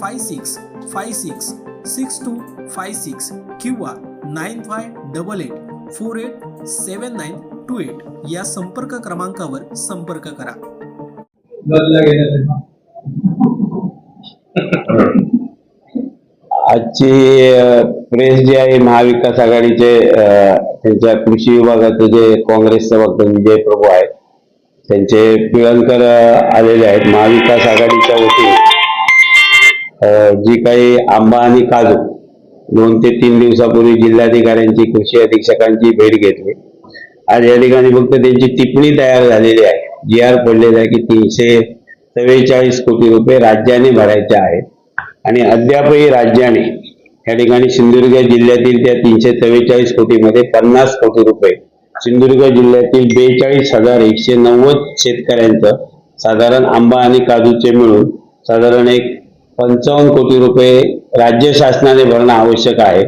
five six five six six two five six किंवा nine five double eight four eight seven nine two eight या संपर्क क्रमांकावर संपर्क करा. आजची प्रेस जी आहे महाविकास आघाडीचे त्यांच्या कृषी विभागाचे जे काँग्रेसचे वक्ते विजय प्रभू आहेत त्यांचे पिळणकर आलेले आहेत. महाविकास आघाडीच्या वतीने जी काही आंबा आणि काजू दोन ते तीन दिवसापूर्वी जिल्हाधिकाऱ्यांची कृषी अधीक्षकांची भेट घेतली. आज या ठिकाणी फक्त त्यांची टिप्पणी तयार झालेली आहे. जी आर पडलेला आहे की तीनशे चव्वेचाळीस कोटी रुपये राज्याने भरायचे आहेत. आणि अद्यापही राज्याने या ठिकाणी सिंधुदुर्ग जिल्ह्यातील त्या तीनशे चव्वेचाळीस कोटीमध्ये पन्नास कोटी रुपये सिंधुदुर्ग जिल्ह्यातील बेचाळीस हजार एकशे नव्वद शेतकऱ्यांचं साधारण आंबा आणि काजूचे मिळून साधारण एक पंचावन्न कोटी रुपये राज्य शासनाने भरणं आवश्यक आहे.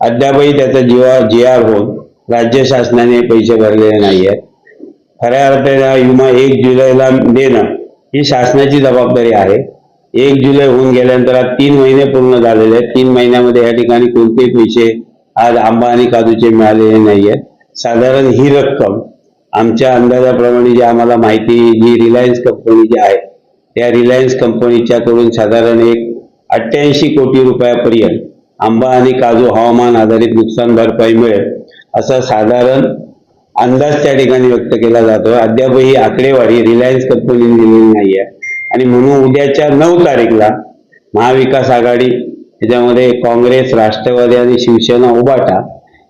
अद्यापही त्याचा जीवा जी आर होऊन राज्य शासनाने पैसे भरलेले नाही आहेत खऱ्या अर्थाने विमा एक जुलैला देणं ही शासनाची जबाबदारी आहे. एक जुलै होऊन गेल्यानंतर आज तीन महिने पूर्ण झालेले आहेत. तीन महिन्यामध्ये या ठिकाणी कोणतेही पैसे आज आंबा आणि काजूचे मिळालेले नाही आहेत साधारण ही रक्कम आमच्या अंदाजाप्रमाणे जी आम्हाला माहिती जी रिलायन्स कंपनी जी आहे त्या रिलायन्स कंपनीच्या कडून साधारण एक अठ्ठ्याऐंशी कोटी रुपयापर्यंत आंबा आणि काजू हवामान आधारित नुकसान भरपाई मिळेल असा साधारण अंदाज त्या ठिकाणी व्यक्त केला जातो. अद्यापही ही आकडेवारी रिलायन्स कंपनीने दिलेली नाही आहे. आणि म्हणून उद्याच्या नऊ तारीखला महाविकास आघाडी त्याच्यामध्ये काँग्रेस राष्ट्रवादी आणि शिवसेना उभाटा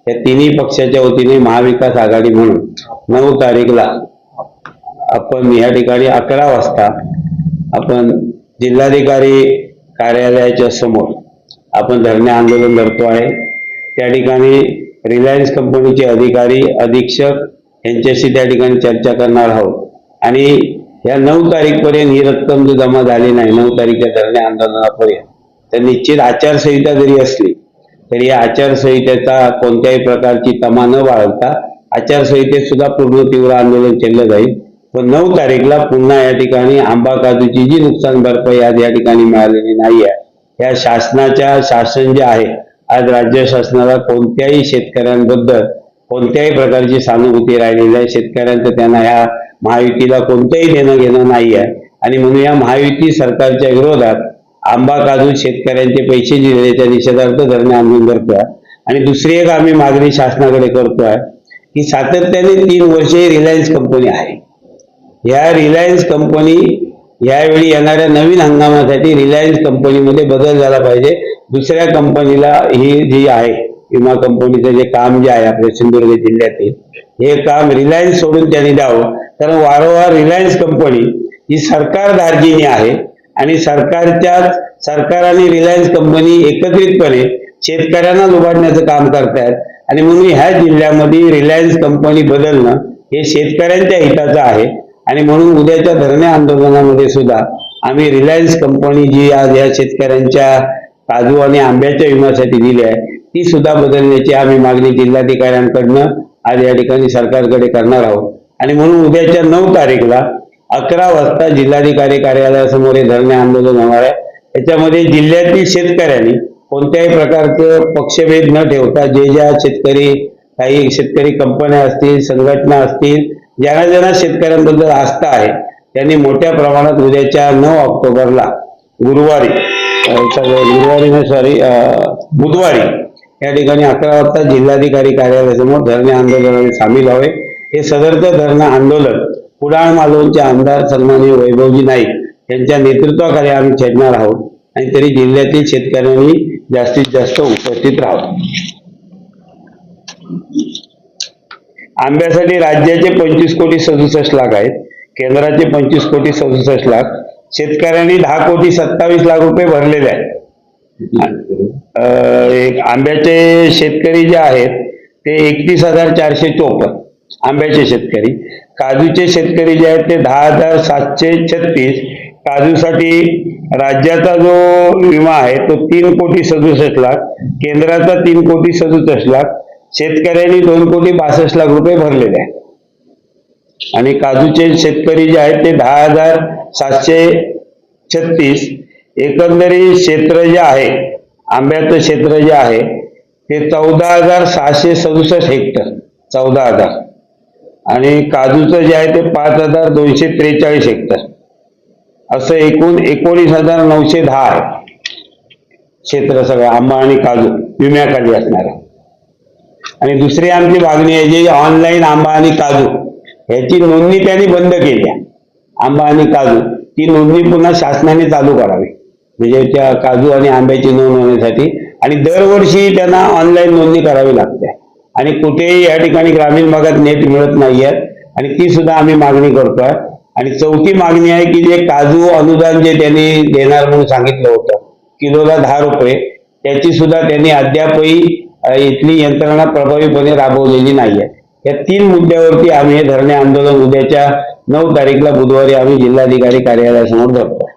या तिन्ही पक्षाच्या वतीने महाविकास आघाडी म्हणून नऊ तारीखला आपण या ठिकाणी अकरा वाजता आपण जिल्हाधिकारी कार्यालयाच्या समोर आपण धरणे आंदोलन धरतो आहे. त्या ठिकाणी रिलायन्स कंपनीचे अधिकारी अधीक्षक यांच्याशी त्या ठिकाणी चर्चा करणार आहोत. आणि या नऊ तारीखपर्यंत ही रक्कम जर जमा झाली नाही. नऊ तारीखच्या धरणे आंदोलनापर्यंत. तर निश्चित आचारसंहिता जरी असली तरी या आचारसंहितेचा कोणत्याही प्रकारची तमा न बाळगता आचारसंहितेत सुद्धा पूर्ण तीव्र आंदोलन केलं जाईल. पण नऊ तारीखला पुन्हा या ठिकाणी आंबा काजूची जी नुकसान भरपाई आज या ठिकाणी मिळालेली नाही आहे या शासनाच्या शासन जे आहे आज राज्य शासनाला कोणत्याही शेतकऱ्यांबद्दल कोणत्याही प्रकारची सहानुभूती राहिलेली आहे शेतकऱ्यांचं त्यांना ह्या महायुतीला कोणतंही देणं घेणं नाही आहे आणि म्हणून या महायुती सरकारच्या विरोधात आंबा काजू शेतकऱ्यांचे पैसे दिलेल्याच्या निषेधार्थ धरणे आंदोलन करतोय. आणि दुसरी एक आम्ही मागणी शासनाकडे करतोय की सातत्याने तीन वर्षे रिलायन्स कंपनी आहे. या रिलायन्स कंपनी यावेळी येणाऱ्या नवीन हंगामासाठी रिलायन्स कंपनीमध्ये बदल झाला पाहिजे. दुसऱ्या कंपनीला ही जी आहे विमा कंपनीचं जे काम जे आहे आपल्या सिंधुदुर्ग जिल्ह्यातील हे काम रिलायन्स सोडून त्यांनी द्यावं. कारण वारंवार रिलायन्स कंपनी ही सरकार दार्जिनी आहे आणि सरकारच्या सरकार आणि रिलायन्स कंपनी एकत्रितपणे शेतकऱ्यांना लुबाडण्याचं काम करतायत. आणि म्हणून ह्या जिल्ह्यामध्ये रिलायन्स कंपनी बदलणं हे शेतकऱ्यांच्या हिताचं आहे. आणि म्हणून उद्याच्या धरणे आंदोलनामध्ये सुद्धा आम्ही रिलायन्स कंपनी जी आज या शेतकऱ्यांच्या काजू आणि आंब्याच्या विम्यासाठी दिली आहे ती सुद्धा बदलण्याची आम्ही मागणी जिल्हाधिकाऱ्यांकडनं आज या ठिकाणी सरकारकडे करणार आहोत. आणि म्हणून उद्याच्या नऊ तारीखला अकरा वाजता जिल्हाधिकारी कार्यालयासमोर हे धरणे आंदोलन होणार आहे. याच्यामध्ये जिल्ह्यातील शेतकऱ्यांनी कोणत्याही प्रकारचं पक्षभेद न ठेवता जे ज्या शेतकरी काही शेतकरी कंपन्या असतील संघटना असतील ज्यांना ज्यांना शेतकऱ्यांबद्दल आस्था आहे त्यांनी मोठ्या प्रमाणात उद्याच्या नऊ ऑक्टोबरला गुरुवारी गुरुवारी नाही सॉरी बुधवारी या ठिकाणी अकरा वाजता जिल्हाधिकारी कार्यालयासमोर धरणे आंदोलनाने सामील व्हावे. हे सदरचं धरणं आंदोलन कुडाळ मालवणचे आमदार सन्माननीय वैभवजी नाईक यांच्या नेतृत्वाखाली आम्ही छेडणार आहोत आणि तरी जिल्ह्यातील शेतकऱ्यांनी जास्तीत जास्त उपस्थित राहावं. आंब्यासाठी राज्याचे पंचवीस कोटी सदुसष्ट लाख आहेत केंद्राचे पंचवीस कोटी सदुसष्ट लाख शेतकऱ्यांनी दहा कोटी सत्तावीस लाख रुपये भरलेले आहेत. एक आंब्याचे शेतकरी जे आहेत ते एकतीस हजार चारशे चोपन्न आंब्याचे शेतकरी. काजूचे शेतकरी जे आहेत ते दहा हजार सातशे छत्तीस. काजूसाठी राज्याचा जो विमा आहे तो तीन कोटी सदुसष्ट लाख केंद्राचा तीन कोटी सदुसष्ट लाख. शेतकऱ्यांनी दोन कोटी बासष्ट लाख रुपये भरलेले आहेत आणि काजूचे शेतकरी जे आहेत ते दहा हजार सातशे छत्तीस. एकंदरीत क्षेत्र जे आहे आंब्याचं क्षेत्र जे आहे ते चौदा हजार सहाशे सदुसष्ट हेक्टर चौदा हजार. आणि काजूचं जे आहे ते पाच हजार दोनशे त्रेचाळीस हेक्टर. असं एकूण एकोणीस हजार नऊशे दहा आहे. क्षेत्र सगळं आंबा आणि काजू विम्याखाली असणारं. आणि दुसरी आमची मागणी आहे जी ऑनलाईन आंबा आणि काजू. ह्याची नोंदणी त्यांनी बंद केली आंबा आणि काजू. ती नोंदणी पुन्हा शासनाने चालू करावी. म्हणजे त्या काजू आणि आंब्याची नोंद होण्यासाठी. आणि दरवर्षी त्यांना ऑनलाईन नोंदणी करावी लागते. आणि कुठेही या ठिकाणी ग्रामीण भागात नेट मिळत नाही आणि ती सुद्धा आम्ही मागणी करतोय. आणि चौथी मागणी आहे की जे काजू अनुदान जे त्यांनी देणार म्हणून सांगितलं होतं किलोला दहा रुपये त्याची सुद्धा त्यांनी अद्यापही इथली यंत्रणा प्रभावीपणे राबवलेली नाहीये. या तीन मुद्द्यावरती आम्ही हे धरणे आंदोलन उद्याच्या नऊ तारीखला बुधवारी आम्ही जिल्हाधिकारी कार्यालयासमोर धरतोय